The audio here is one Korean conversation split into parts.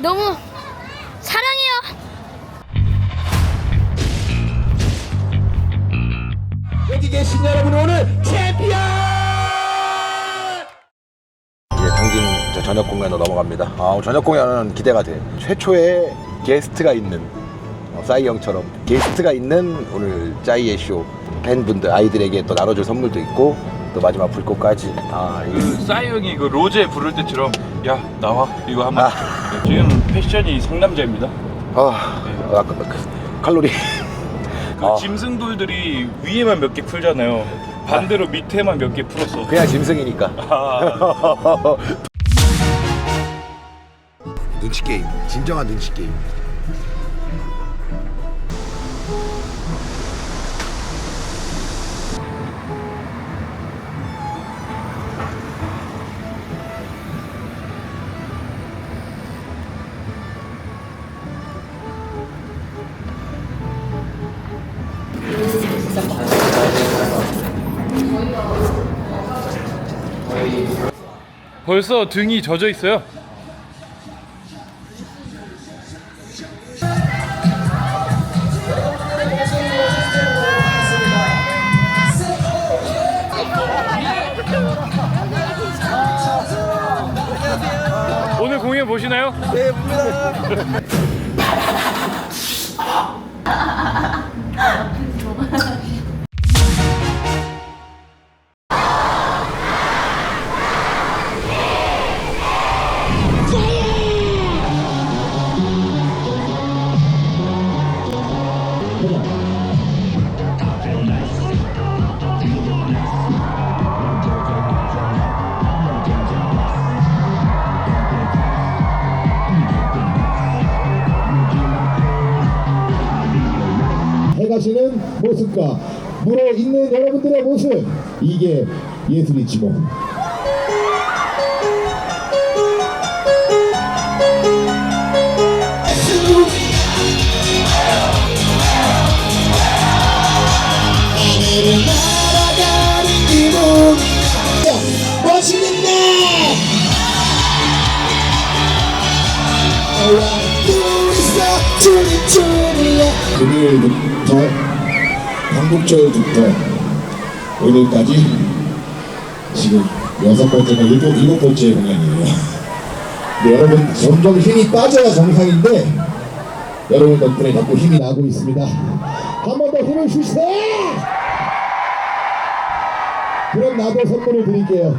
너무 사랑해요. 여기 계신 여러분 오늘 챔피언! 이제 당진 저 저녁 공연으로 넘어갑니다. 아, 저녁 공연은 기대가 돼. 최초의 게스트가 있는 어, 싸이 형처럼 게스트가 있는 오늘 짜이의 쇼 팬분들 아이들에게 또 나눠줄 선물도 있고 또 마지막 불꽃까지. 아, 이 싸이 형이 그 로제 부를 때처럼 야 나와. 이거 한번. 아. 네, 지금 패션이 상남자입니다. 아, 아까 그 칼로리. 그 아. 짐승돌들이 위에만 몇 개 풀잖아요. 반대로 밑에만 몇 개 풀었어. 그냥 짐승이니까. 아, 눈치 게임. 진정한 눈치 게임 벌써 등이 젖어 있어요 오늘 공연 보시나요? 해가 모습과 물에 있는 여러분들의 모습 이게 예술이지 뭐 멋있는 날 둘이서 쭈리쭈리야 금요일부터 광복절부터 오늘까지 지금 여섯 번째가 일곱, 일곱 번째 공연이에요. 네, 여러분 점점 힘이 빠져야 정상인데 여러분 덕분에 자꾸 힘이 나고 있습니다. 한 번 더 힘을 주세요 그럼 나도 선물을 드릴게요.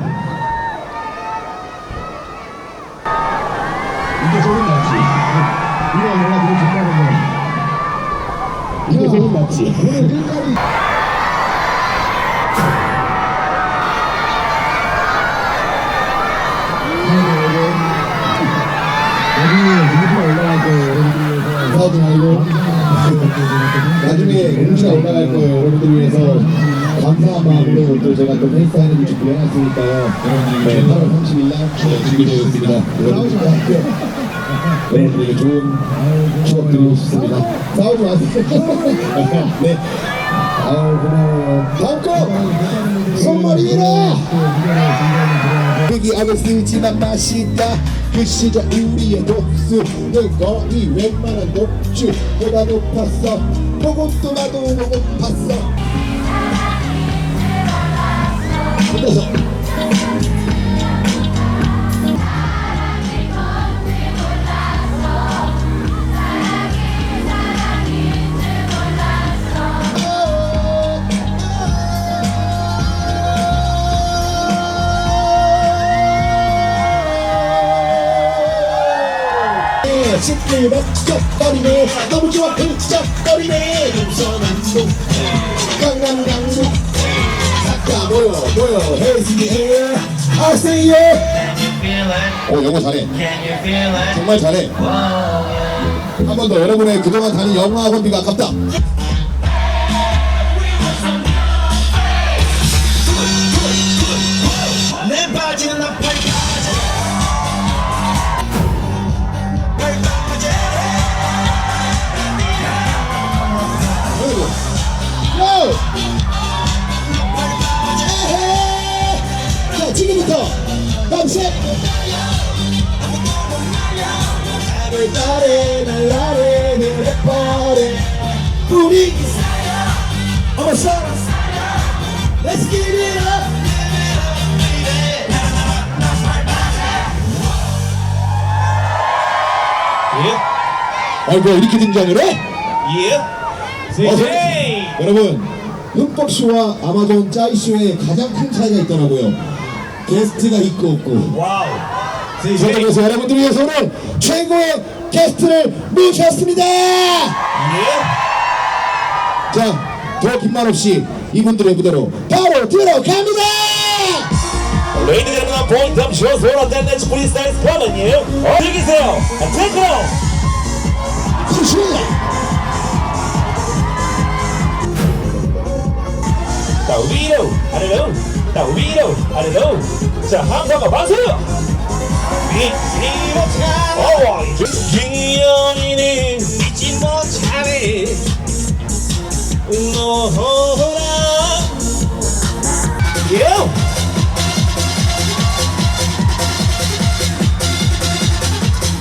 이게 소문 오늘 일까지 나중에 공지가 올라갈 거예요 여러분들 위해서. 감사한 마음으로 또 제가 또 페이스타임을 준비해놨으니까요. 여러분들에게 8월 30일 날 있습니다. 여러분 들과 함께 여러분들에게 좋은 추억 드리고 싶습니다. 싸우지 마세요. 네. 아유 고마워요. 다음 거! 손머리라 여기 안에 쓰지만 맛있다. 그 시절 우리의 독수는 거의 웬만한 독주보다 높았어. 보고 또 나도 보고팠어 시끌벅적거리네. 너무 좋아 흠쩍거리네. 동서남북 강남 강북 다 모여 모여. The air I say yeah. 오 영어 잘해. 정말 잘해. 한 번 더 여러분의 그동안 다닌 영어 학원비가 아깝다 아이고 이렇게 등장을 해? 예. 어서, 여러분 흠뻑쇼와 아마존 짜이쇼의 가장 큰 차이가 있더라고요 게스트가 있고 없고 와우. 그래서 여러분들 위해서 오늘 최고의 게스트를 모셨습니다 예. 자, 더 긴 말 없이 이분들의 무대로 바로 들어갑니다 that next freestyle is coming, you. 어, 즐기세요. On. 자, 위로, 아래로. 자, 위로, 아래로. 자, 항상과 박수. 믿지 못하네. 어, 기영이는 믿지 못하네. 너라. 예.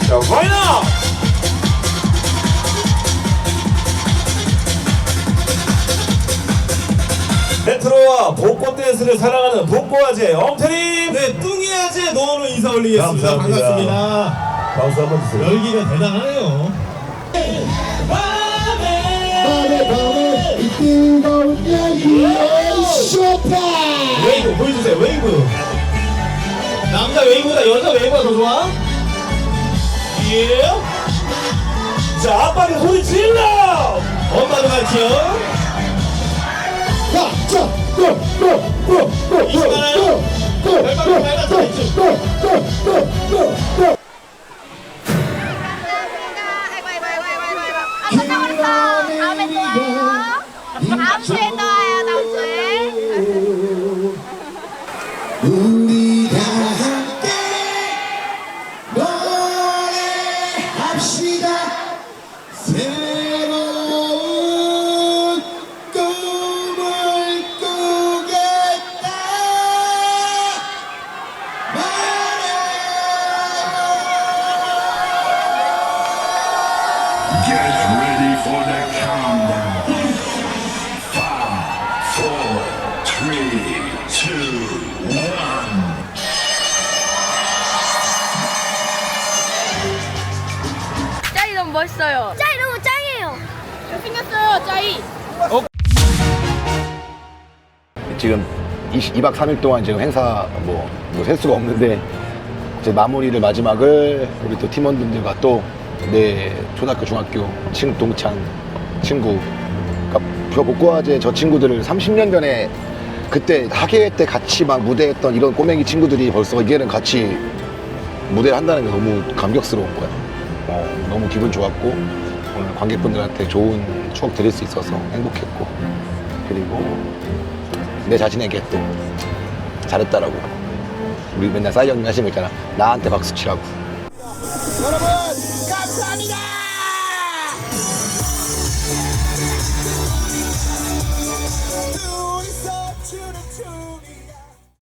자, 파이 레트로와 복고 댄스를 사랑하는 복고아재 엄태림 네 뚱이 아재 노원으로 인사 올리겠습니다. 반갑습니다. 박수 한번 주세요. 열기가 대단하네요. 밤에 밤에 이 뜨거운 열기의 쇼타임 웨이브 보여주세요 웨이브. 남자 웨이브보다 여자 웨이브가 더 좋아? 예. 자 아빠는 소리 질러! 엄마도 같이요 고. 아이고 아이고 아이고 아이고 아이고 아이고 아 다음 주에 또 와요 다음 지금 2, 2박 3일 동안 지금 행사 뭐, 뭐셀 수가 없는데 이제 마무리를 마지막을 우리 또 팀원분들과 또 내 초등학교 중학교 친 동창 친구 그러니까 복고화제 저 친구들을 30년 전에 그때 학예회 때 같이 막 무대했던 이런 꼬맹이 친구들이 벌써 이제는 같이 무대를 한다는 게 너무 감격스러운 거야. 어, 너무 기분 좋았고 오늘 관객분들한테 좋은 추억 드릴 수 있어서 행복했고. 그리고 내 자신에게 또 잘했다라고. 우리 맨날 하시는 거 있잖아. 나한테 박수 치라고. 여러분